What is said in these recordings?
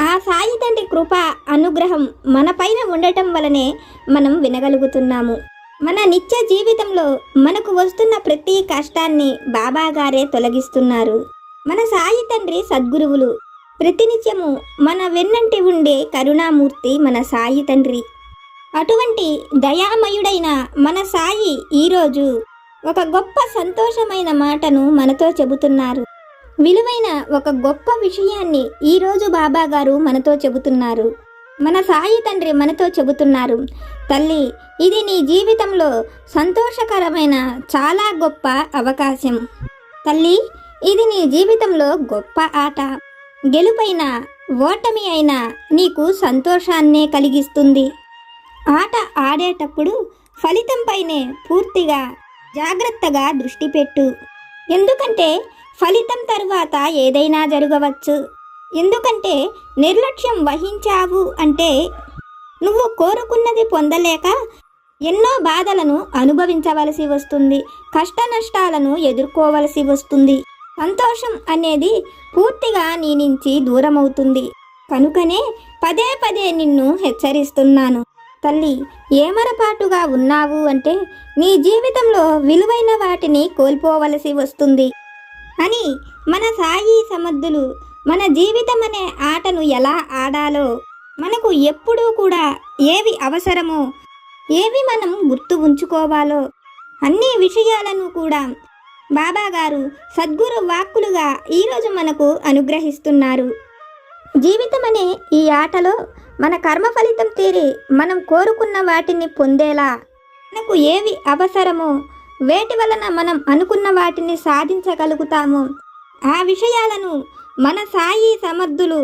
ఆ సాయి తండ్రి కృప అనుగ్రహం మన పైన ఉండటం వలనే మనం వినగలుగుతున్నాము. మన నిత్య జీవితంలో మనకు వస్తున్న ప్రతి కష్టాన్ని బాబా గారే తొలగిస్తున్నారు. మన సాయి తండ్రి సద్గురువులు. ప్రతినిత్యము మన వెన్నంటి ఉండే కరుణామూర్తి మన సాయి తండ్రి. అటువంటి దయామయుడైన మన సాయి ఈరోజు ఒక గొప్ప సంతోషమైన మాటను మనతో చెబుతున్నారు. విలువైన ఒక గొప్ప విషయాన్ని ఈరోజు బాబా గారు మనతో చెబుతున్నారు. మన సాయి తండ్రి మనతో చెబుతున్నారు. తల్లి ఇది నీ జీవితంలో సంతోషకరమైన చాలా గొప్ప అవకాశం. తల్లి ఇది నీ జీవితంలో గొప్ప ఆట. గెలుపైన ఓటమి అయినా నీకు సంతోషాన్నే కలిగిస్తుంది. ఆట ఆడేటప్పుడు ఫలితంపైనే పూర్తిగా జాగ్రత్తగా దృష్టి పెట్టు. ఎందుకంటే ఫలితం తరువాత ఏదైనా జరగవచ్చు. ఎందుకంటే నిర్లక్ష్యం వహించావు అంటే నువ్వు కోరుకున్నది పొందలేక ఎన్నో బాధలను అనుభవించవలసి వస్తుంది. కష్ట నష్టాలను ఎదుర్కోవలసి వస్తుంది. సంతోషం అనేది పూర్తిగా నీ నుంచి దూరమవుతుంది. కనుకనే పదే పదే నిన్ను హెచ్చరిస్తున్నాను. తల్లి ఏమరపాటుగా ఉన్నావు అంటే నీ జీవితంలో విలువైన వాటిని కోల్పోవలసి వస్తుంది. అని మన సాయి సమర్థులు మన జీవితం అనే ఆటను ఎలా ఆడాలో మనకు ఎప్పుడూ కూడా ఏవి అవసరమో ఏవి మనం గుర్తు ఉంచుకోవాలో అన్ని విషయాలను కూడా బాబా గారు సద్గురు వాక్కులుగా ఈరోజు మనకు అనుగ్రహిస్తున్నారు. జీవితం అనే ఈ ఆటలో మన కర్మ ఫలితం తీరి మనం కోరుకున్న వాటిని పొందేలా మనకు ఏవి అవసరమో వేటి వలన మనం అనుకున్న వాటిని సాధించగలుగుతాము? ఆ విషయాలను మన సాయి సమర్థులు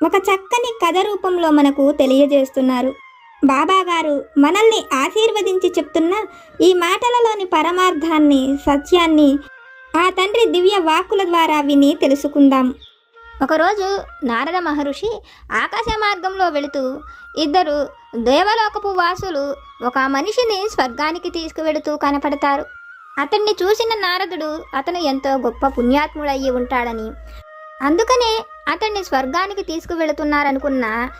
ఒక చక్కని కథ రూపంలో మనకు తెలియజేస్తున్నారు. బాబాగారు మనల్ని ఆశీర్వదించి చెప్తున్న ఈ మాటలలోని పరమార్థాన్ని సత్యాన్ని ఆ తండ్రి దివ్య వాక్కుల ద్వారా విని తెలుసుకుందాం. ఒకరోజు నారద మహర్షి ఆకాశ మార్గంలో వెళుతూ ఇద్దరు దేవలోకపు వాసులు ఒక మనిషిని స్వర్గానికి తీసుకువెళుతూ కనపడతారు. అతన్ని చూసిన నారదుడు అతను ఎంతో గొప్ప పుణ్యాత్ముడయ్యి ఉంటాడని. అందుకనే అతన్ని స్వర్గానికి తీసుకువెళుతున్నారనుకున్న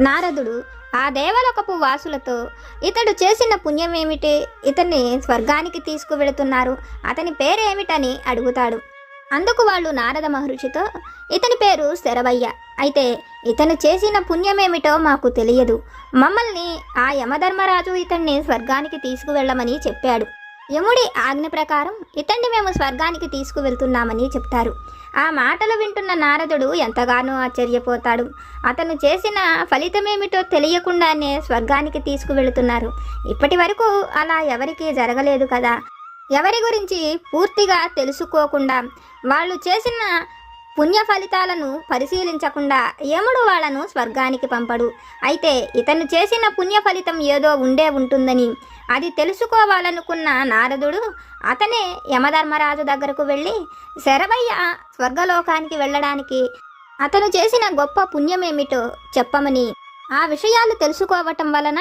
నారదుడు ఆ దేవలోకపు వాసులతో ఇతడు చేసిన పుణ్యమేమిటి? ఇతన్ని స్వర్గానికి తీసుకువెళుతున్నారు. అతని పేరేమిటని అడుగుతాడు. అందుకు వాళ్ళు నారద మహర్షితో ఇతని పేరు శరవయ్య. అయితే ఇతను చేసిన పుణ్యమేమిటో మాకు తెలియదు. మమ్మల్ని ఆ యమధర్మరాజు ఇతన్ని స్వర్గానికి తీసుకువెళ్ళమని చెప్పాడు. యముడి ఆజ్ఞ ప్రకారం ఇతన్ని మేము స్వర్గానికి తీసుకువెళ్తున్నామని చెప్తారు. ఆ మాటలు వింటున్న నారదుడు ఎంతగానో ఆశ్చర్యపోతాడు. అతను చేసిన ఫలితమేమిటో తెలియకుండానే స్వర్గానికి తీసుకువెళుతున్నారు. ఇప్పటి వరకు అలా ఎవరికీ జరగలేదు కదా. ఎవరి గురించి పూర్తిగా తెలుసుకోకుండా వాళ్ళు చేసిన పుణ్య ఫలితాలను పరిశీలించకుండా యముడు వాళ్ళను స్వర్గానికి పంపడు. అయితే ఇతను చేసిన పుణ్య ఫలితం ఏదో ఉండే ఉంటుందని అది తెలుసుకోవాలనుకున్న నారదుడు అతనే యమధర్మరాజు దగ్గరకు వెళ్ళి శరభయ్య స్వర్గలోకానికి వెళ్ళడానికి అతను చేసిన గొప్ప పుణ్యమేమిటో చెప్పమని ఆ విషయాలు తెలుసుకోవటం వలన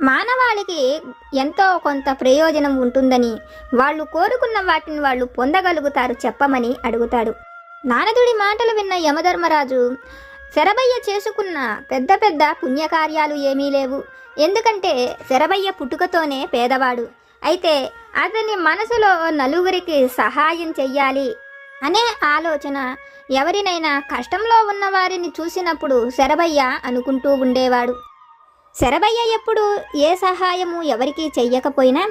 మానవాళికి ఎంతో కొంత ప్రయోజనం ఉంటుందని వాళ్ళు కోరుకున్న వాటిని వాళ్ళు పొందగలుగుతారు చెప్పమని అడుగుతాడు. నారదుడి మాటలు విన్న యమధర్మరాజు శరభయ్య చేసుకున్న పెద్ద పెద్ద పుణ్యకార్యాలు ఏమీ లేవు. ఎందుకంటే శరభయ్య పుట్టుకతోనే పేదవాడు. అయితే అతని మనసులో నలుగురికి సహాయం చెయ్యాలి అనే ఆలోచన ఎవరినైనా కష్టంలో ఉన్న వారిని చూసినప్పుడు శరభయ్య అనుకుంటూ ఉండేవాడు. శరభయ్య ఎప్పుడు ఏ సహాయము ఎవరికీ చెయ్యకపోయినా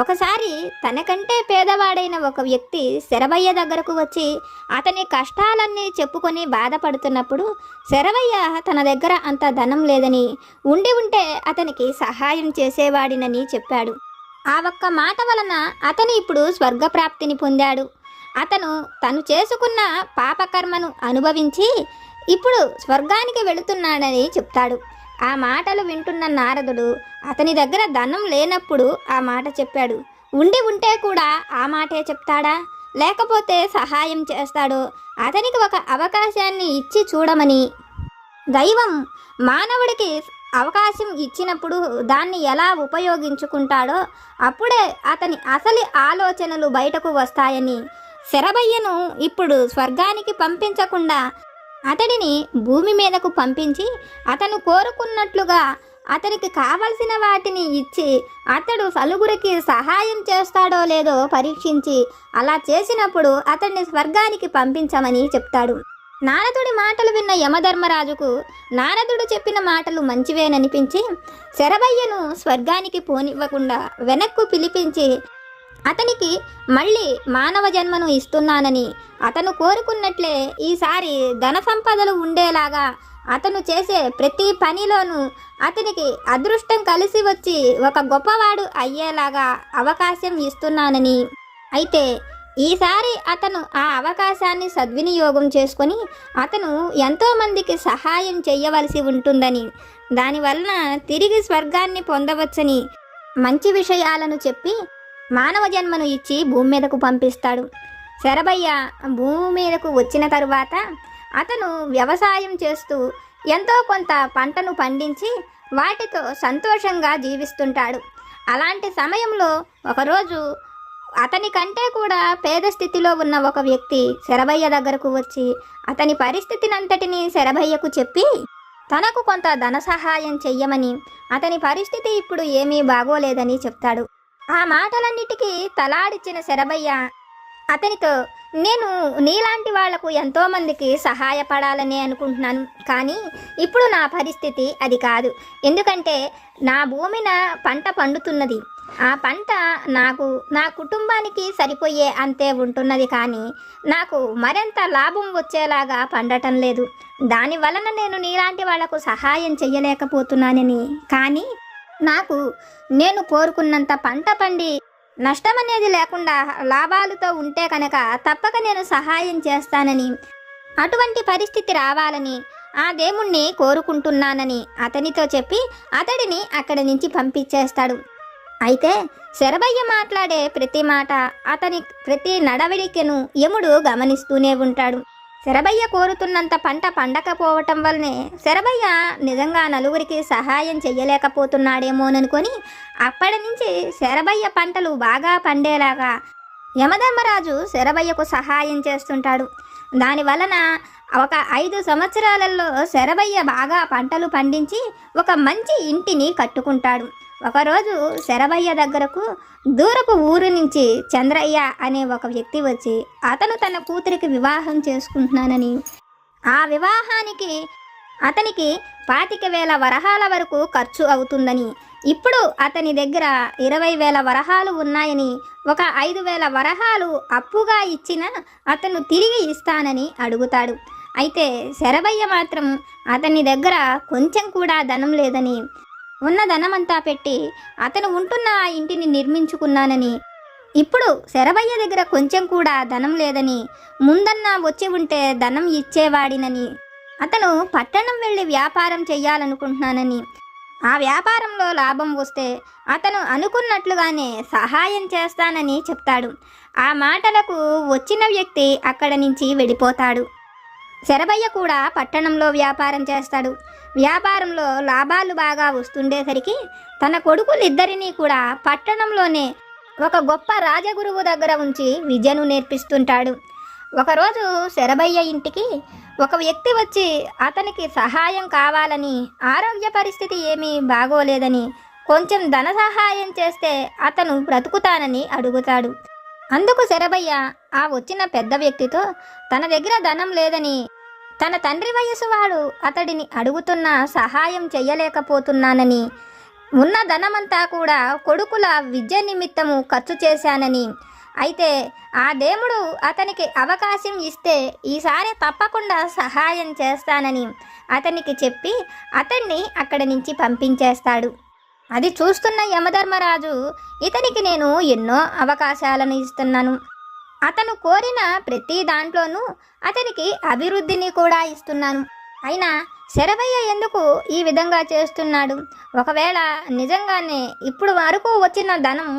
ఒకసారి తనకంటే పేదవాడైన ఒక వ్యక్తి శరభయ్య దగ్గరకు వచ్చి అతని కష్టాలన్నీ చెప్పుకొని బాధపడుతున్నప్పుడు శరభయ్య తన దగ్గర అంత ధనం లేదని ఉండి ఉంటే అతనికి సహాయం చేసేవాడినని చెప్పాడు. ఆ ఒక్క మాట వలన అతను ఇప్పుడు స్వర్గప్రాప్తిని పొందాడు. అతను తను చేసుకున్న పాపకర్మను అనుభవించి ఇప్పుడు స్వర్గానికి వెళుతున్నాడని చెప్తాడు. ఆ మాటలు వింటున్న నారదుడు అతని దగ్గర ధనం లేనప్పుడు ఆ మాట చెప్పాడు. ఉండి ఉంటే కూడా ఆ మాటే చెప్తాడా? లేకపోతే సహాయం చేస్తాడో? అతనికి ఒక అవకాశాన్ని ఇచ్చి చూడమని. దైవం మానవుడికి అవకాశం ఇచ్చినప్పుడు దాన్ని ఎలా ఉపయోగించుకుంటాడో అప్పుడే అతని అసలు ఆలోచనలు బయటకు వస్తాయని శరభయ్యను ఇప్పుడు స్వర్గానికి పంపించకుండా అతడిని భూమి మీదకు పంపించి అతను కోరుకున్నట్లుగా అతనికి కావలసిన వాటిని ఇచ్చి అతడు సలుగురికి సహాయం చేస్తాడో లేదో పరీక్షించి అలా చేసినప్పుడు అతన్ని స్వర్గానికి పంపించమని చెప్తాడు. నారదుడి మాటలు విన్న యమధర్మరాజుకు నారదుడు చెప్పిన మాటలు మంచివేననిపించి శరభయ్యను స్వర్గానికి పోనివ్వకుండా వెనక్కు పిలిపించి అతనికి మళ్ళీ మానవ జన్మను ఇస్తున్నానని అతను కోరుకున్నట్లే ఈసారి ధన సంపదలు ఉండేలాగా అతను చేసే ప్రతి పనిలోనూ అతనికి అదృష్టం కలిసి వచ్చి ఒక గొప్పవాడు అయ్యేలాగా అవకాశం ఇస్తున్నానని. అయితే ఈసారి అతను ఆ అవకాశాన్ని సద్వినియోగం చేసుకొని అతను ఎంతోమందికి సహాయం చేయవలసి ఉంటుందని దానివలన తిరిగి స్వర్గాన్ని పొందవచ్చని మంచి విషయాలను చెప్పి మానవ జన్మను ఇచ్చి భూమి మీదకు పంపిస్తాడు. శరభయ్య భూమి మీదకు వచ్చిన తరువాత అతను వ్యవసాయం చేస్తూ ఎంతో కొంత పంటను పండించి వాటితో సంతోషంగా జీవిస్తుంటాడు. అలాంటి సమయంలో ఒకరోజు అతని కంటే కూడా పేద స్థితిలో ఉన్న ఒక వ్యక్తి శరభయ్య దగ్గరకు వచ్చి అతని పరిస్థితినంతటిని శరభయ్యకు చెప్పి తనకు కొంత ధన సహాయం చెయ్యమని అతని పరిస్థితి ఇప్పుడు ఏమీ బాగోలేదని చెప్తాడు. ఆ మాటలన్నిటికీ తలాడిచ్చిన శరభయ్య అతనితో నేను నీలాంటి వాళ్ళకు ఎంతో మందికి సహాయపడాలని అనుకుంటున్నాను కానీ ఇప్పుడు నా పరిస్థితి అది కాదు. ఎందుకంటే నా భూమిన పంట పండుతున్నది. ఆ పంట నాకు నా కుటుంబానికి సరిపోయే అంతే ఉంటున్నది కానీ నాకు మరింత లాభం వచ్చేలాగా పండటం లేదు. దాని వలన నేను నీలాంటి వాళ్ళకు సహాయం చెయ్యలేకపోతున్నానని. కానీ నాకు నేను కోరుకున్నంత పంట పండి నష్టం అనేది లేకుండా లాభాలతో ఉంటే కనుక తప్పక నేను సహాయం చేస్తానని అటువంటి పరిస్థితి రావాలని ఆ దేవుణ్ణి కోరుకుంటున్నానని అతనితో చెప్పి అతడిని అక్కడి నుంచి పంపించేస్తాడు. అయితే శరభయ్య మాట్లాడే ప్రతి మాట అతని ప్రతి నడవడికను యముడు గమనిస్తూనే ఉంటాడు. శరభయ్య కోరుతున్నంత పంట పండకపోవటం వల్లనే శరభయ్య నిజంగా నలుగురికి సహాయం చెయ్యలేకపోతున్నాడేమోననుకొని అప్పటి నుంచి శరభయ్య పంటలు బాగా పండేలాగా యమధర్మరాజు శరభయ్యకు సహాయం చేస్తుంటాడు. దాని వలన ఒక ఐదు సంవత్సరాలలో శరభయ్య బాగా పంటలు పండించి ఒక మంచి ఇంటిని కట్టుకుంటాడు. ఒకరోజు శరభయ్య దగ్గరకు దూరపు ఊరు నుంచి చంద్రయ్య అనే ఒక వ్యక్తి వచ్చి అతను తన కూతురికి వివాహం చేసుకుంటున్నానని. ఆ వివాహానికి అతనికి పాతిక వేల వరహాల వరకు ఖర్చు అవుతుందని. ఇప్పుడు అతని దగ్గర ఇరవై వేల వరహాలు ఉన్నాయని ఒక ఐదు వేల వరహాలు అప్పుగా ఇచ్చిన అతను తిరిగి ఇస్తానని అడుగుతాడు. అయితే శరభయ్య మాత్రం అతని దగ్గర కొంచెం కూడా ధనం లేదని ఉన్న ధనమంతా పెట్టి అతను ఉంటున్న ఆ ఇంటిని నిర్మించుకున్నానని. ఇప్పుడు శరభయ్య దగ్గర కొంచెం కూడా ధనం లేదని ముందన్నా వచ్చి ఉంటే ధనం ఇచ్చేవాడినని. అతను పట్టణం వెళ్ళి వ్యాపారం చెయ్యాలనుకుంటున్నానని. ఆ వ్యాపారంలో లాభం వస్తే అతను అనుకున్నట్లుగానే సహాయం చేస్తానని చెప్తాడు. ఆ మాటలకు వచ్చిన వ్యక్తి అక్కడ నుంచి వెళ్ళిపోతాడు. శరభయ్య కూడా పట్టణంలో వ్యాపారం చేస్తాడు. వ్యాపారంలో లాభాలు బాగా వస్తుండేసరికి తన కొడుకులిద్దరినీ కూడా పట్టణంలోనే ఒక గొప్ప రాజగురువు దగ్గర ఉంచి విద్యను నేర్పిస్తుంటాడు. ఒకరోజు శరభయ్య ఇంటికి ఒక వ్యక్తి వచ్చి అతనికి సహాయం కావాలని ఆరోగ్య పరిస్థితి ఏమీ బాగోలేదని కొంచెం ధన సహాయం చేస్తే అతను బ్రతుకుతానని అడుగుతాడు. అందుకు శరభయ్య ఆ వచ్చిన పెద్ద వ్యక్తితో తన దగ్గర ధనం లేదని తన తండ్రి వయసు వాడు అతడిని అడుగుతున్న సహాయం చెయ్యలేకపోతున్నానని ఉన్న ధనమంతా కూడా కొడుకుల విద్య నిమిత్తము ఖర్చు చేశానని. అయితే ఆ దేవుడు అతనికి అవకాశం ఇస్తే ఈసారి తప్పకుండా సహాయం చేస్తానని అతనికి చెప్పి అతన్ని అక్కడి నుంచి పంపించేస్తాడు. అది చూస్తున్న యమధర్మరాజు ఇతనికి నేను ఎన్నో అవకాశాలను ఇస్తున్నాను. అతను కోరిన ప్రతి దాంట్లోనూ అతనికి అభివృద్ధిని కూడా ఇస్తున్నాను. అయినా శరభయ్య ఎందుకు ఈ విధంగా చేస్తున్నాడు? ఒకవేళ నిజంగానే ఇప్పుడు వరకు వచ్చిన ధనం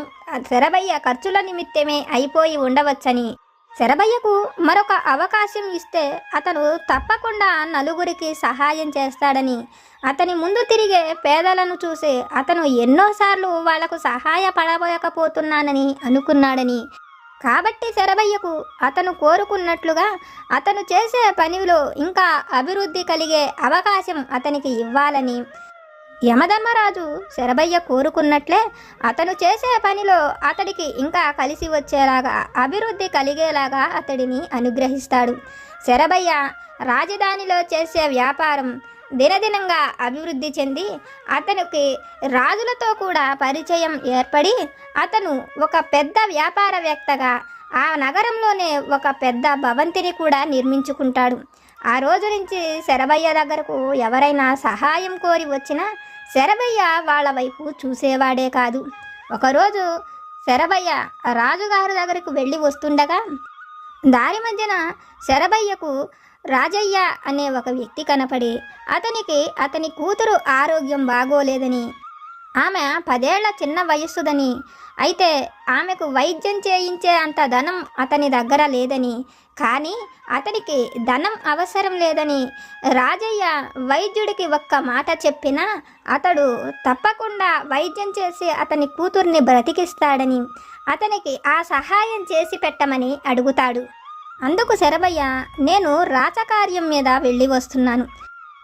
శరభయ్య ఖర్చుల నిమిత్తమే అయిపోయి ఉండవచ్చని శరభయ్యకు మరొక అవకాశం ఇస్తే అతను తప్పకుండా నలుగురికి సహాయం చేస్తాడని. అతని ముందు తిరిగే పేదలను చూసి అతను ఎన్నోసార్లు వాళ్ళకు సహాయపడబోయకపోతున్నానని అనుకున్నాడని. కాబట్టి శరభయ్యకు అతను కోరుకున్నట్లుగా అతను చేసే పనిలో ఇంకా అభివృద్ధి కలిగే అవకాశం అతనికి ఇవ్వాలని యమధర్మరాజు శరభయ్య కోరుకున్నట్లే అతను చేసే పనిలో అతడికి ఇంకా కలిసి వచ్చేలాగా అభివృద్ధి కలిగేలాగా అతడిని అనుగ్రహిస్తాడు. శరభయ్య రాజధానిలో చేసే వ్యాపారం దినదినంగా అభివృద్ధి చెంది అతనికి రాజులతో కూడా పరిచయం ఏర్పడి అతను ఒక పెద్ద వ్యాపారవేత్తగా ఆ నగరంలోనే ఒక పెద్ద భవంతిని కూడా నిర్మించుకుంటాడు. ఆ రోజు నుంచి శరభయ్య దగ్గరకు ఎవరైనా సహాయం కోరి వచ్చినా శరభయ్య వాళ్ళ వైపు చూసేవాడే కాదు. ఒకరోజు శరభయ్య రాజుగారి దగ్గరకు వెళ్ళి వస్తుండగా దారి మధ్యన శరభయ్యకు రాజయ్య అనే ఒక వ్యక్తి కనపడి అతనికి అతని కూతురు ఆరోగ్యం బాగోలేదని ఆమె పదేళ్ళ చిన్న వయస్సుదని అయితే ఆమెకు వైద్యం చేయించే అంత ధనం అతని దగ్గర లేదని కానీ అతనికి ధనం అవసరం లేదని రాజయ్య వైద్యుడికి ఒక్క మాట చెప్పినా అతడు తప్పకుండా వైద్యం చేసి అతని కూతుర్ని బ్రతికిస్తాడని అతనికి ఆ సహాయం చేసి పెట్టమని అడుగుతాడు. అందుకు శరభయ్య నేను రాచకార్యం మీద వెళ్ళి వస్తున్నాను.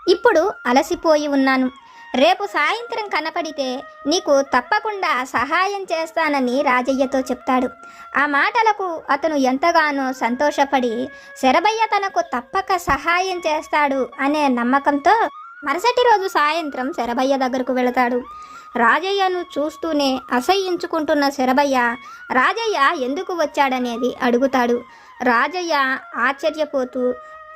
ఇప్పుడు అలసిపోయి ఉన్నాను. రేపు సాయంత్రం కనపడితే నీకు తప్పకుండా సహాయం చేస్తానని రాజయ్యతో చెప్తాడు. ఆ మాటలకు అతను ఎంతగానో సంతోషపడి శరభయ్య తనకు తప్పక సహాయం చేస్తాడు అనే నమ్మకంతో మరుసటి రోజు సాయంత్రం శరభయ్య దగ్గరకు వెళతాడు. రాజయ్యను చూస్తూనే అసహ్యించుకుంటున్న శరభయ్య రాజయ్య ఎందుకు వచ్చాడనేది అడుగుతాడు. రాజయ్య ఆశ్చర్యపోతూ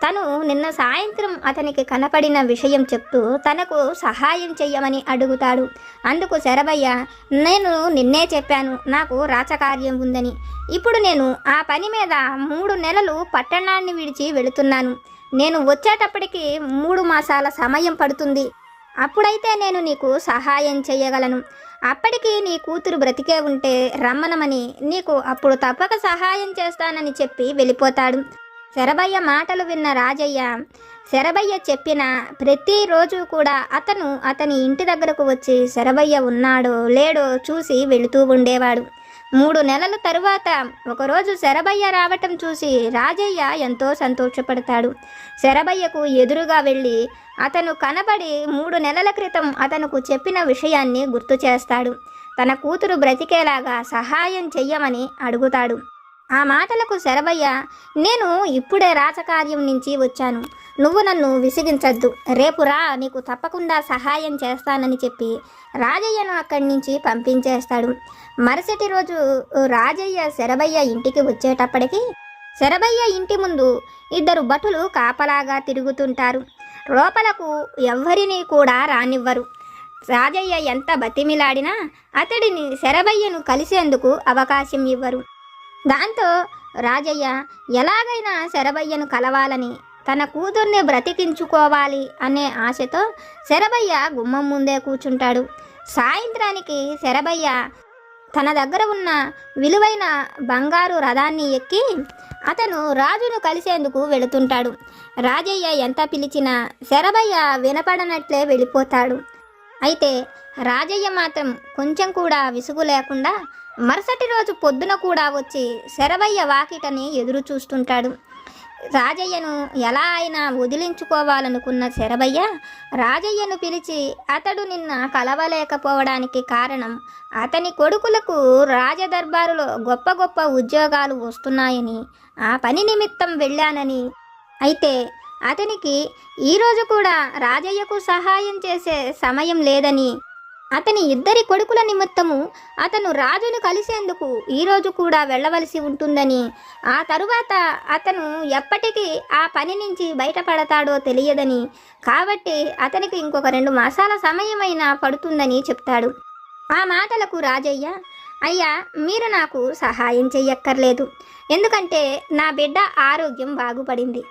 తను నిన్న సాయంత్రం అతనికి కనపడిన విషయం చెప్తూ తనకు సహాయం చెయ్యమని అడుగుతాడు. అందుకు శరభయ్య నేను నిన్నే చెప్పాను నాకు రాచకార్యం ఉందని. ఇప్పుడు నేను ఆ పని మీద మూడు నెలలు పట్టణాన్ని విడిచి వెళుతున్నాను. నేను వచ్చేటప్పటికి మూడు మాసాల సమయం పడుతుంది. అప్పుడైతే నేను నీకు సహాయం చేయగలను అప్పటికి నీ కూతురు బ్రతికే ఉంటే రమ్మనమని నీకు అప్పుడు తప్పక సహాయం చేస్తానని చెప్పి వెళ్ళిపోతాడు. శరభయ్య మాటలు విన్న రాజయ్య శరభయ్య చెప్పిన ప్రతిరోజు కూడా అతను అతని ఇంటి దగ్గరకు వచ్చి శరభయ్య ఉన్నాడో లేడో చూసి వెళుతూ ఉండేవాడు. మూడు నెలల తరువాత ఒకరోజు శరభయ్య రావటం చూసి రాజయ్య ఎంతో సంతోషపడతాడు. శరభయ్యకు ఎదురుగా వెళ్ళి అతను కనబడి మూడు నెలల క్రితం అతనుకు చెప్పిన విషయాన్ని గుర్తు చేస్తాడు. తన కూతురు బ్రతికేలాగా సహాయం చెయ్యమని అడుగుతాడు. ఆ మాటలకు శరభయ్య నేను ఇప్పుడే రాజకార్యం నుంచి వచ్చాను. నువ్వు నన్ను విసిగించద్దు. రేపు రా నీకు తప్పకుండా సహాయం చేస్తానని చెప్పి రాజయ్యను అక్కడి నుంచి పంపించేస్తాడు. మరుసటి రోజు రాజయ్య శరభయ్య ఇంటికి వచ్చేటప్పటికి శరభయ్య ఇంటి ముందు ఇద్దరు భటులు కాపలాగా తిరుగుతుంటారు. లోపలకు ఎవ్వరినీ కూడా రానివ్వరు. రాజయ్య ఎంత బతిమిలాడినా అతడిని శరభయ్యను కలిసేందుకు అవకాశం ఇవ్వరు. దాంతో రాజయ్య ఎలాగైనా శరభయ్యను కలవాలని తన కూతుర్ని బ్రతికించుకోవాలి అనే ఆశతో శరభయ్య గుమ్మం ముందే కూర్చుంటాడు. సాయంత్రానికి శరభయ్య తన దగ్గర ఉన్న విలువైన బంగారు రథాన్ని ఎక్కి అతను రాజును కలిసేందుకు వెళుతుంటాడు. రాజయ్య ఎంత పిలిచినా శరభయ్య వినపడనట్లే వెళ్ళిపోతాడు. అయితే రాజయ్య మాత్రం కొంచెం కూడా విసుగు లేకుండా మరుసటి రోజు పొద్దున కూడా వచ్చి శరవయ్య వాకిటని ఎదురు చూస్తుంటాడు. రాజయ్యను ఎలా అయినా వదిలించుకోవాలనుకున్న శరభయ్య రాజయ్యను పిలిచి అతడు నిన్న కలవలేకపోవడానికి కారణం అతని కొడుకులకు రాజదర్బారులో గొప్ప గొప్ప ఉద్యోగాలు వస్తున్నాయని ఆ పని నిమిత్తం వెళ్ళానని. అయితే అతనికి ఈరోజు కూడా రాజయ్యకు సహాయం చేసే సమయం లేదని అతని ఇద్దరి కొడుకుల నిమిత్తము అతను రాజును కలిసేందుకు ఈరోజు కూడా వెళ్ళవలసి ఉంటుందని. ఆ తరువాత అతను ఎప్పటికీ ఆ పని నుంచి బయటపడతాడో తెలియదని. కాబట్టి అతనికి ఇంకొక రెండు మాసాల సమయమైనా పడుతుందని చెప్తాడు. ఆ మాటలకు రాజయ్య అయ్యా మీరు నాకు సహాయం చెయ్యక్కర్లేదు. ఎందుకంటే నా బిడ్డ ఆరోగ్యం బాగుపడింది.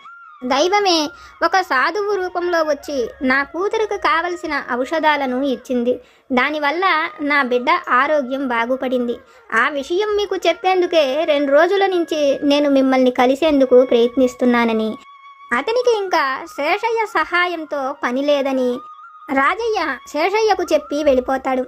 దైవమే ఒక సాధువు రూపంలో వచ్చి నా కూతురుకు కావలసిన ఔషధాలను ఇచ్చింది. దానివల్ల నా బిడ్డ ఆరోగ్యం బాగుపడింది. ఆ విషయం మీకు చెప్పేందుకే రెండు రోజుల నుంచి నేను మిమ్మల్ని కలిసేందుకు ప్రయత్నిస్తున్నానని. అతనికి ఇంకా శేషయ్య సహాయంతో పని లేదని రాజయ్య శేషయ్యకు చెప్పి వెళ్ళిపోతాడు.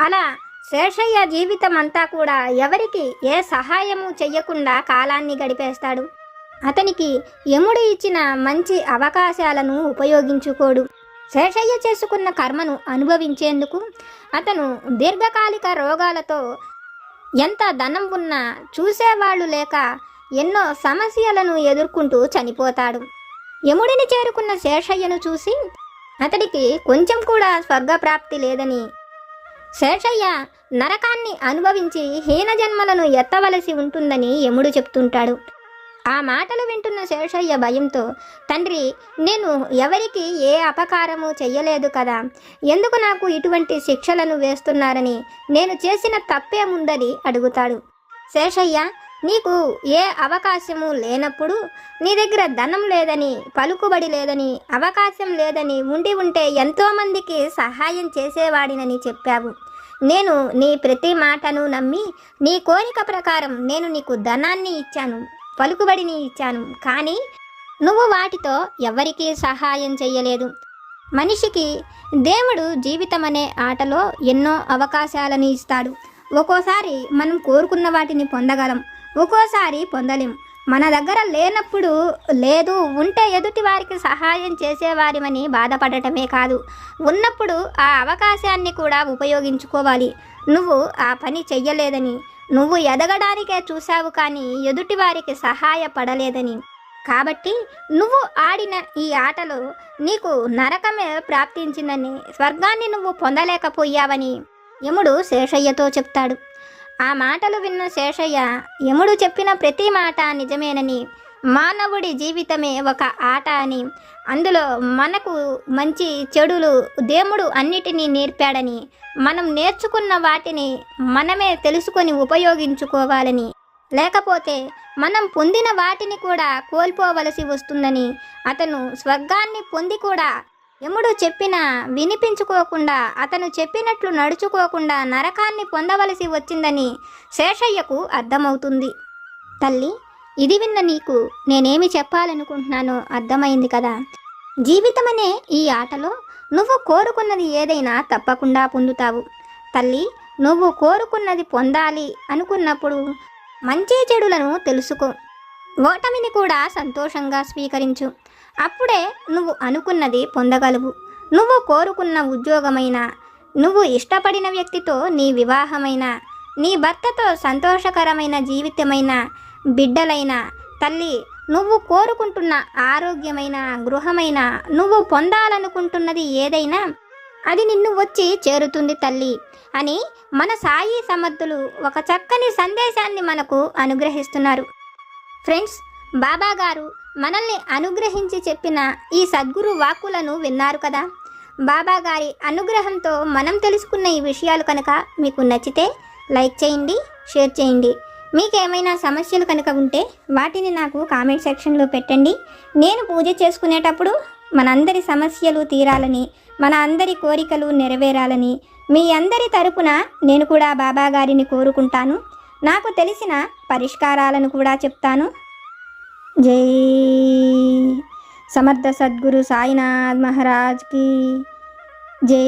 అలా శేషయ్య జీవితం అంతా కూడా ఎవరికి ఏ సహాయము చెయ్యకుండా కాలాన్ని గడిపేస్తాడు. అతనికి యముడు ఇచ్చిన మంచి అవకాశాలను ఉపయోగించుకోడు. శేషయ్య చేసుకున్న కర్మను అనుభవించేందుకు అతను దీర్ఘకాలిక రోగాలతో ఎంత ధనం ఉన్నా చూసేవాళ్ళు లేక ఎన్నో సమస్యలను ఎదుర్కొంటూ చనిపోతాడు. యముడిని చేరుకున్న శేషయ్యను చూసి అతడికి కొంచెం కూడా స్వర్గప్రాప్తి లేదని శేషయ్య నరకాన్ని అనుభవించి హీన జన్మలను ఎత్తవలసి ఉంటుందని యముడు చెప్తుంటాడు. ఆ మాటలు వింటున్న శేషయ్య భయంతో తండ్రి నేను ఎవరికి ఏ అపకారము చెయ్యలేదు కదా. ఎందుకు నాకు ఇటువంటి శిక్షలను వేస్తున్నారని? నేను చేసిన తప్పేముందని అడుగుతాడు. శేషయ్య నీకు ఏ అవకాశము లేనప్పుడు నీ దగ్గర ధనం లేదని పలుకుబడి లేదని అవకాశం లేదని ఉండి ఉంటే ఎంతోమందికి సహాయం చేసేవాడినని చెప్పావు. నేను నీ ప్రతి మాటను నమ్మి నీ కోరిక ప్రకారం నేను నీకు ధనాన్ని ఇచ్చాను. పలుకుబడిని ఇచ్చాను. కానీ నువ్వు వాటితో ఎవరికీ సహాయం చెయ్యలేదు. మనిషికి దేవుడు జీవితం అనే ఆటలో ఎన్నో అవకాశాలను ఇస్తాడు. ఒక్కోసారి మనం కోరుకున్న వాటిని పొందగలం. ఒక్కోసారి పొందలేం. మన దగ్గర లేనప్పుడు లేదు ఉంటే ఎదుటి వారికి సహాయం చేసేవారిమని బాధపడటమే కాదు. ఉన్నప్పుడు ఆ అవకాశాన్ని కూడా ఉపయోగించుకోవాలి. నువ్వు ఆ పని చెయ్యలేదని నువ్వు ఎదగడానికే చూశావు కానీ ఎదుటి వారికి సహాయపడలేదని. కాబట్టి నువ్వు ఆడిన ఈ ఆటలో నీకు నరకమే ప్రాప్తించిందని స్వర్గాన్ని నువ్వు పొందలేకపోయావని యముడు శేషయ్యతో చెప్తాడు. ఆ మాటలు విన్న శేషయ్య యముడు చెప్పిన ప్రతి మాట నిజమేనని మానవుడి జీవితమే ఒక ఆట అని. అందులో మనకు మంచి చెడులు దేవుడు అన్నిటినీ నేర్పాడని. మనం నేర్చుకున్న వాటిని మనమే తెలుసుకొని ఉపయోగించుకోవాలని. లేకపోతే మనం పొందిన వాటిని కూడా కోల్పోవలసి వస్తుందని. అతను స్వర్గాన్ని పొంది కూడా యముడు చెప్పిన వినిపించుకోకుండా అతను చెప్పినట్లు నడుచుకోకుండా నరకాన్ని పొందవలసి వచ్చిందని శేషయ్యకు అర్థమవుతుంది. తల్లి ఇది విన్న నీకు నేనేమి చెప్పాలనుకుంటున్నానో అర్థమైంది కదా. జీవితమనే ఈ ఆటలో నువ్వు కోరుకున్నది ఏదైనా తప్పకుండా పొందుతావు. తల్లి నువ్వు కోరుకున్నది పొందాలి అనుకున్నప్పుడు మంచి చెడులను తెలుసుకో. ఓటమిని కూడా సంతోషంగా స్వీకరించు. అప్పుడే నువ్వు అనుకున్నది పొందగలవు. నువ్వు కోరుకున్న ఉద్యోగమైనా నువ్వు ఇష్టపడిన వ్యక్తితో నీ వివాహమైన నీ భర్తతో సంతోషకరమైన జీవితమైన బిడ్డలైన తల్లి నువ్వు కోరుకుంటున్న ఆరోగ్యమైన గృహమైన నువ్వు పొందాలనుకుంటున్నది ఏదైనా అది నిన్ను వచ్చి చేరుతుంది తల్లి అని మన సాయి సమర్థులు ఒక చక్కని సందేశాన్ని మనకు అనుగ్రహిస్తున్నారు. ఫ్రెండ్స్ బాబా గారు మనల్ని అనుగ్రహించి చెప్పిన ఈ సద్గురు వాక్కులను విన్నారు కదా? బాబా గారి అనుగ్రహంతో మనం తెలుసుకున్న ఈ విషయాలు కనుక మీకు నచ్చితే లైక్ చేయండి షేర్ చేయండి. మీకేమైనా సమస్యలు కనుక ఉంటే వాటిని నాకు కామెంట్ సెక్షన్లో పెట్టండి. నేను పూజ చేసుకునేటప్పుడు మనందరి సమస్యలు తీరాలని మన అందరి కోరికలు నెరవేరాలని మీ అందరి తరపున నేను కూడా బాబా గారిని కోరుకుంటాను. నాకు తెలిసిన పరిష్కారాలను కూడా చెప్తాను. జై సమర్థ సద్గురు సాయినాథ్ మహారాజ్కి జై.